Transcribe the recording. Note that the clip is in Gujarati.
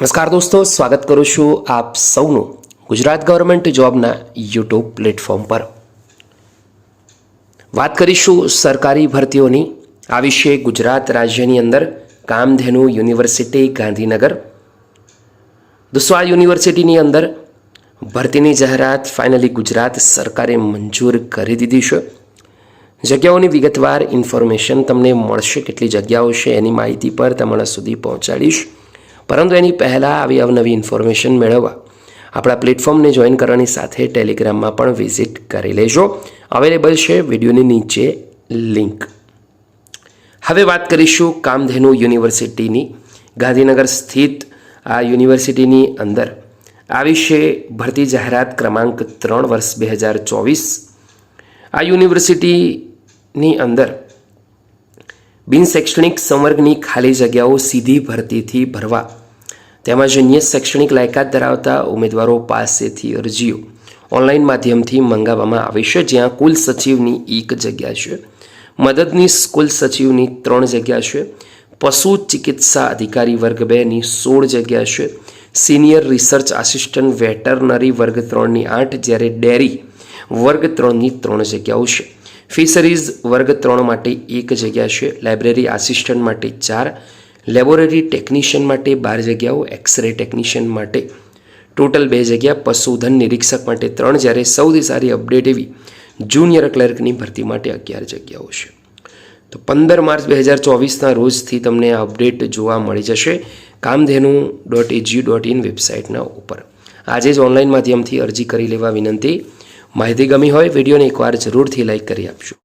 નમસ્કાર દોસ્તો, સ્વાગત કરું છું આપ સૌનું ગુજરાત ગવર્મેન્ટ જોબના યુટ્યુબ પ્લેટફોર્મ પર. વાત કરીશું સરકારી ભરતીઓની. આ વિશે ગુજરાત રાજ્યની અંદર કામધેનુ યુનિવર્સિટી ગાંધીનગર. દોસ્તો, આ યુનિવર્સિટીની અંદર ભરતીની જાહેરાત ફાઇનલી ગુજરાત સરકારે મંજૂર કરી દીધી છે. જગ્યાઓની વિગતવાર ઇન્ફોર્મેશન તમને મળશે, કેટલી જગ્યાઓ છે એની માહિતી પર તમારા સુધી પહોંચાડીશ. પરંતુ એની પહેલાં આવી અવનવી ઇન્ફોર્મેશન મેળવવા આપણા પ્લેટફોર્મને જોઈન કરવાની સાથે ટેલિગ્રામમાં પણ વિઝિટ કરી લેજો. અવેલેબલ છે વિડીયોની નીચે લિંક હવે વાત કરીશું કામધેનુ યુનિવર્સિટીની ગાંધીનગર સ્થિત આ યુનિવર્સિટીની અંદર આવી છે ભરતી જાહેરાત ક્રમાંક ત્રણ વર્ષ બે હજાર ચોવીસ. આ યુનિવર્સિટીની અંદર બિનશૈક્ષણિક સંવર્ગની ખાલી જગ્યાઓ સીધી ભરતીથી ભરવા તેમજ અન્ય શૈક્ષણિક લાયકાત ધરાવતા ઉમેદવારો પાસેથી અરજીઓ ઓનલાઈન માધ્યમથી મંગાવવામાં આવે છે, જ્યાં કુલ સચિવની એક જગ્યા છે. મદદનીશ કુલ સચિવની ત્રણ જગ્યા છે. પશુ ચિકિત્સા અધિકારી વર્ગ બેની સોળ જગ્યા છે. સિનિયર રિસર્ચ આસિસ્ટન્ટ વેટરનરી વર્ગ ત્રણની આઠ, જ્યારે ડેરી વર્ગ ત્રણની ત્રણ જગ્યાઓ છે. ફિશરીઝ વર્ગ ત્રણ માટે એક જગ્યા છે. લાઇબ્રેરી આસિસ્ટન્ટ માટે ચાર લેબોરેટરી ટેકનિશિયન માટે બાર જગ્યાઓ, એક્સરે ટેકનિશિયન માટે ટોટલ બે જગ્યા, પશુધન નિરીક્ષક માટે ત્રણ, જ્યારે સૌથી સારી અપડેટ એવી જુનિયર ક્લર્કની ભરતી માટે અગિયાર જગ્યાઓ છે. તો પંદર માર્ચ બે હજાર ચોવીસના રોજથી તમને આ અપડેટ જોવા મળી જશે Kamdhenu dot AG dot in વેબસાઇટના ઉપર. આજે જ ઓનલાઈન માધ્યમથી અરજી કરી લેવા વિનંતી. માહિતી ગમી હોય, વિડીયોને એકવાર જરૂરથી લાઇક કરી આપજો.